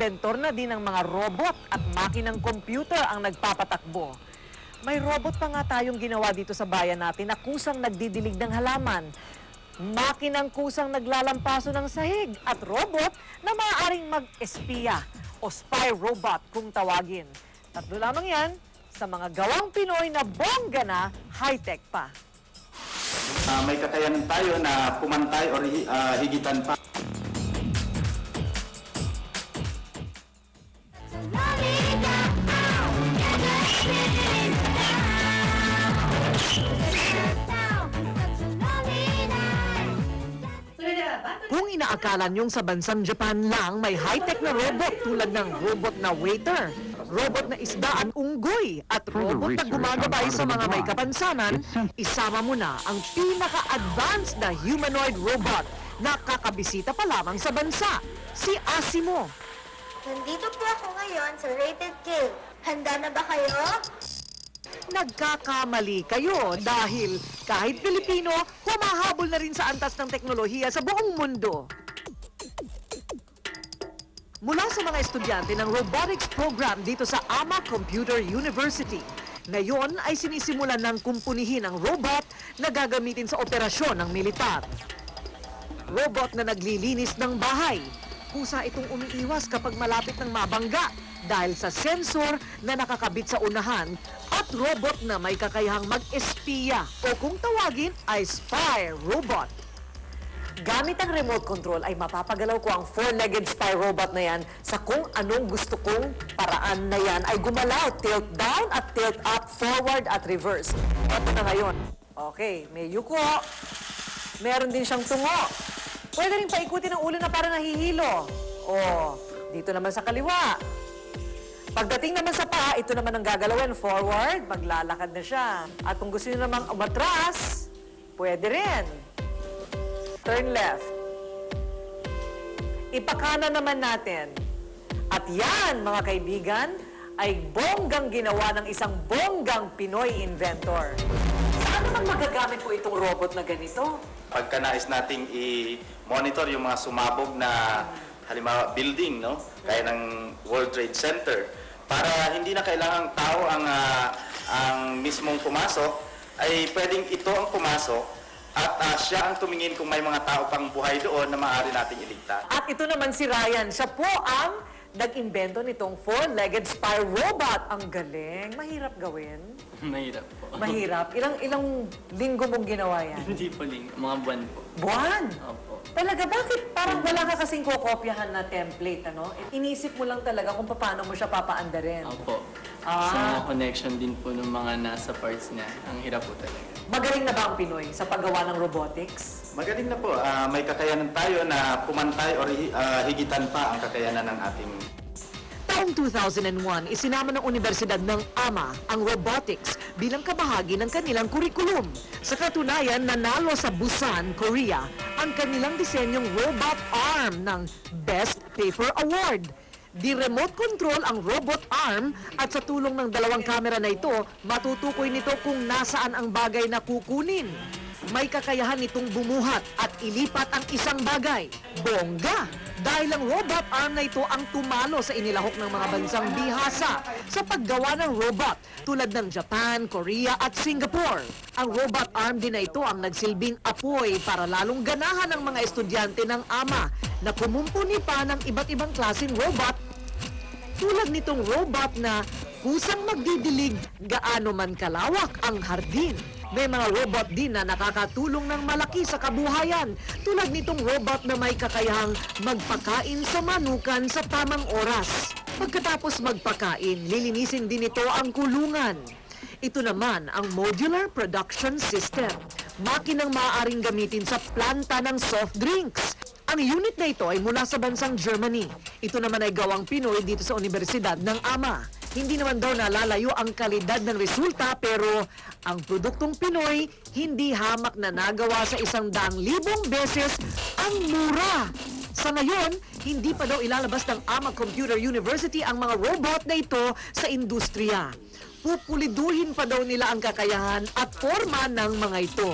inventor na din ng mga robot at makinang computer ang nagpapatakbo. May robot pa nga tayong ginawa dito sa bayan natin na kusang nagdidilig ng halaman. Makinang kusang naglalampaso ng sahig at robot na maaaring mag-espiya o spy robot kung tawagin. Tatlo lamang yan sa mga gawang Pinoy na bongga na high-tech pa. Ah, may kakayanan tayo na pumantay o hi- ah, higitan pa. Kung inaakala niyong sa bansang Japan lang may high-tech na robot tulad ng robot na waiter, robot na isdaan unggoy at robot na gumagabay sa mga may kapansanan, isama mo na ang pinaka-advanced na humanoid robot na kakabisita pa lamang sa bansa, si Asimo. Nandito po ako ngayon sa Rated Kill. Handa na ba kayo? Nagkakamali kayo dahil kahit Pilipino, humahabol na rin sa antas ng teknolohiya sa buong mundo. Mula sa mga estudyante ng robotics program dito sa AMA Computer University, ngayon ay sinisimulan ng kumpunihin ang robot na gagamitin sa operasyon ng militar. Robot na naglilinis ng bahay. Kusa itong umiiwas kapag malapit ng mabangga dahil sa sensor na nakakabit sa unahan at robot na may kakayahang mag-espiya o kung tawagin ay spy robot. Gamit ang remote control ay mapapagalaw ko ang four-legged spy robot na yan sa kung anong gusto kong paraan na yan ay gumalaw, tilt down at tilt up, forward at reverse. Ito na ngayon. Okay, may yuko. Meron din siyang tungo. Pwede rin paikutin ang ulo na para nahihilo. O, dito naman sa kaliwa. Pagdating naman sa paa, ito naman ang gagalawin. Forward, maglalakad na siya. At kung gusto niyo namang umatras, pwede rin. Turn left. Ipakana naman natin. At yan, mga kaibigan, ay bonggang ginawa ng isang bonggang Pinoy inventor. Saan naman magagamit po itong robot na ganito? Pagka nais nating i-monitor yung mga sumabog na halimbawa building, no? Kaya ng World Trade Center, para hindi na kailangang tao ang ah, ang mismong pumasok, ay pwedeng ito ang pumasok at ah, siya ang tumingin kung may mga tao pang buhay doon na maaari nating iligtas. At ito naman si Ryan. Siya po ang nag-imbento nitong four-legged spy robot. Ang galing. Mahirap gawin. Mahirap po. Mahirap. Ilang ilang linggo mong ginawa yan? Hindi po ling, mga buwan po. Buwan! Opo. Talaga, bakit parang wala ka kasing kokopyahan na template, ano? Inisip mo lang talaga kung paano mo siya papaandarin. Opo. Ah. Sa mga connection din po ng mga nasa parts niya, ang hirap po talaga. Magaling na ba ang Pinoy sa paggawa ng robotics? Magaling na po. Ah, may kakayanan tayo na pumantay o hi- ah, higitan pa ang kakayanan ng ating Taong 2001, isinama ng Universidad ng AMA ang robotics bilang kabahagi ng kanilang kurikulum. Sa katunayan, nanalo sa Busan, Korea, ang kanilang disenyong robot arm ng Best Paper Award. Di remote control ang robot arm at sa tulong ng dalawang kamera na ito, matutukoy nito kung nasaan ang bagay na kukunin. May kakayahan nitong bumuhat at ilipat ang isang bagay. Bongga! Dahil ang robot arm na ito ang tumalo sa inilahok ng mga bansang bihasa sa paggawa ng robot tulad ng Japan, Korea at Singapore. Ang robot arm din na ito ang nagsilbing apoy para lalong ganahan ng mga estudyante ng AMA na kumumpuni pa ng iba't ibang klaseng robot tulad nitong robot na kusang magdidilig gaano man kalawak ang hardin. May mga robot din na nakakatulong ng malaki sa kabuhayan tulad nitong robot na may kakayahang magpakain sa manukan sa tamang oras. Pagkatapos magpakain, lilinisin din ito ang kulungan. Ito naman ang Modular Production System. Makinang maaaring gamitin sa planta ng soft drinks. Ang unit na ito ay mula sa bansang Germany. Ito naman ay gawang Pinoy dito sa Universidad ng AMA. Hindi naman daw nalalayo ang kalidad ng resulta pero ang produktong Pinoy hindi hamak na nagawa sa isang daang libong beses ang mura. Sa ngayon, hindi pa daw ilalabas ng AMA Computer University ang mga robot na ito sa industriya. Pupuliduhin pa daw nila ang kakayahan at forma ng mga ito.